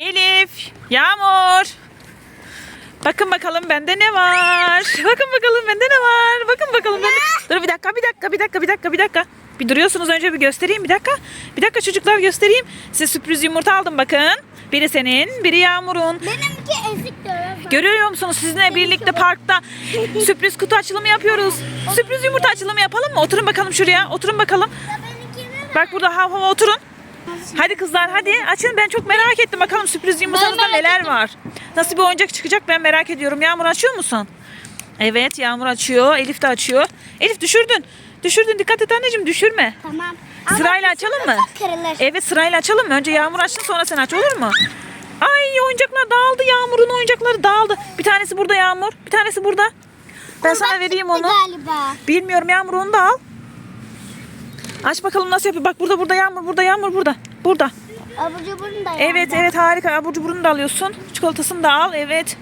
Elif, Yağmur. Bakın bakalım bende ne var? Bakın bakalım bende ne var? Bakın bakalım bende. Dur bir dakika, bir dakika, bir dakika, bir dakika, bir dakika. Bir duruyorsunuz önce bir göstereyim bir dakika. Bir dakika çocuklar göstereyim. Size sürpriz yumurta aldım bakın. Biri senin, biri Yağmur'un. Benimki ezik diyorum. Görüyor musunuz sizinle birlikte parkta sürpriz kutu açılımı yapıyoruz. Sürpriz yumurta açılımı yapalım mı? Oturun bakalım şuraya. Oturun bakalım. Bak burada hav hava oturun. Hadi kızlar hadi açın ben çok merak ettim bakalım sürpriz yumurtanızda neler var. Nasıl bir oyuncak çıkacak ben merak ediyorum. Yağmur açıyor musun? Evet Yağmur açıyor. Elif de açıyor. Elif düşürdün. Düşürdün dikkat et anneciğim düşürme. Tamam. Sırayla açalım mı? Kırılır. Evet sırayla açalım mı? Önce Yağmur açsın sonra sen aç olur mu? Ay oyuncaklar dağıldı Yağmur'un oyuncakları dağıldı. Bir tanesi burada Yağmur. Bir tanesi burada. Ben sana vereyim onu. Galiba. Bilmiyorum Yağmur onu da al. Aç bakalım nasıl yapıyor. Bak burada burada Yağmur burada Yağmur burada. Burada. Abur cuburun da Evet yanında. evet harika. Abur cuburunu da alıyorsun. Çikolatasını da al. Evet.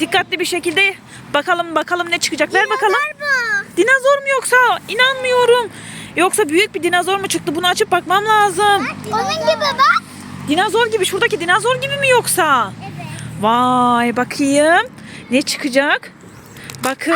Dikkatli bir şekilde bakalım bakalım ne çıkacak. Ver bakalım. Galiba. Dinozor mu yoksa? İnanmıyorum. Yoksa büyük bir dinozor mu çıktı? Bunu açıp bakmam lazım. Onun gibi bak. Dinozor gibi. Şuradaki dinozor gibi mi yoksa? Evet. Vay bakayım. Ne çıkacak? Bakın.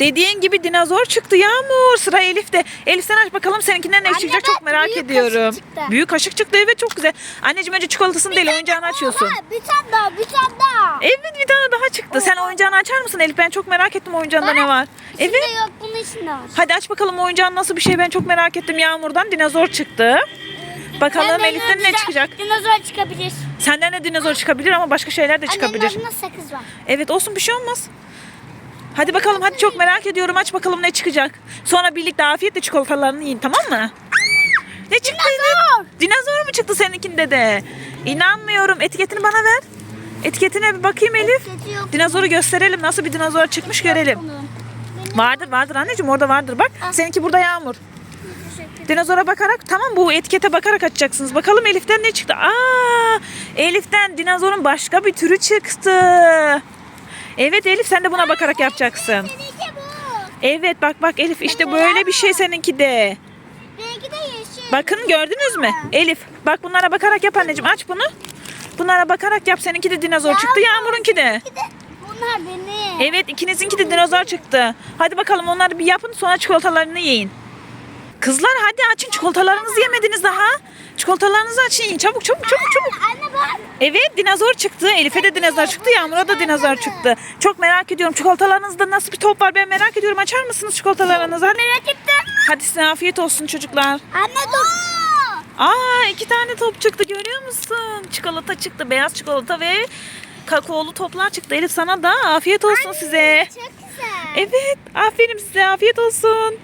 Dediğin gibi dinozor çıktı Yağmur. Sıra Elif'te. Elif sen aç bakalım seninkinden ne Anne çıkacak çok merak büyük ediyorum. kaşık çıktı. Büyük kaşık çıktı evet çok güzel. Anneciğim önce çikolatasını değil oyuncağını açıyorsun. Oha, bir tane daha bir tane daha. Evet bir tane daha çıktı. Sen oyuncağını açar mısın Elif? Ben çok merak ettim oyuncağında ne var. İçinde Evet. yok bunun içinde var. Hadi aç bakalım oyuncağın nasıl bir şey ben çok merak ettim. Yağmurdan dinozor çıktı. Bakalım Benden Elif'ten ne dinozor- çıkacak? Dinozor çıkabilir. Senden de dinozor çıkabilir ama başka şeyler de çıkabilir. Annenin adında sakız var. Evet olsun bir şey olmaz. Hadi bakalım hadi çok merak ediyorum aç bakalım ne çıkacak. Sonra birlikte afiyetle çikolatalarını yiyin tamam mı? Ne çıktı Elif? Dinozor mu çıktı seninkinde de? İnanmıyorum etiketini bana ver. Etiketine bir bakayım Elif. Dinozoru gösterelim nasıl bir dinozor çıkmış görelim. Vardır vardır anneciğim orada vardır bak. Seninki burada Yağmur. Dinozora bakarak tamam bu etikete bakarak açacaksınız. Bakalım Elif'ten ne çıktı? Aa! Elif'ten dinozorun başka bir türü çıktı. Evet Elif sen de buna bakarak yapacaksın. Seninki bu. Evet bak bak Elif işte böyle bir şey seninki de. Benimki de yeşil. Bakın gördünüz mü? Elif bak bunlara bakarak yap anneciğim aç bunu. Bunlara bakarak yap seninki de dinozor çıktı Yağmur'unki de. Bir de bunlar benim. Evet ikinizinki de dinozor çıktı. Hadi bakalım onları bir yapın sonra çikolatalarını yiyin. Kızlar hadi açın çikolatalarınızı yemediniz daha. Çikolatalarınızı açın çabuk çabuk çabuk çabuk. Anne bak. Evet dinozor çıktı. Elif'e de dinozor çıktı. Yağmur'a da dinozor çıktı. Çok merak ediyorum. Çikolatalarınızda nasıl bir top var ben merak ediyorum. Açar mısınız çikolatalarınızı? Hadi. Merak ettim. Hadi size afiyet olsun çocuklar. Anne dur. Aa iki tane top çıktı görüyor musun? Çikolata çıktı. Beyaz çikolata ve kakaolu toplar çıktı. Elif sana da afiyet olsun size. Çok güzel. Evet aferin size afiyet olsun.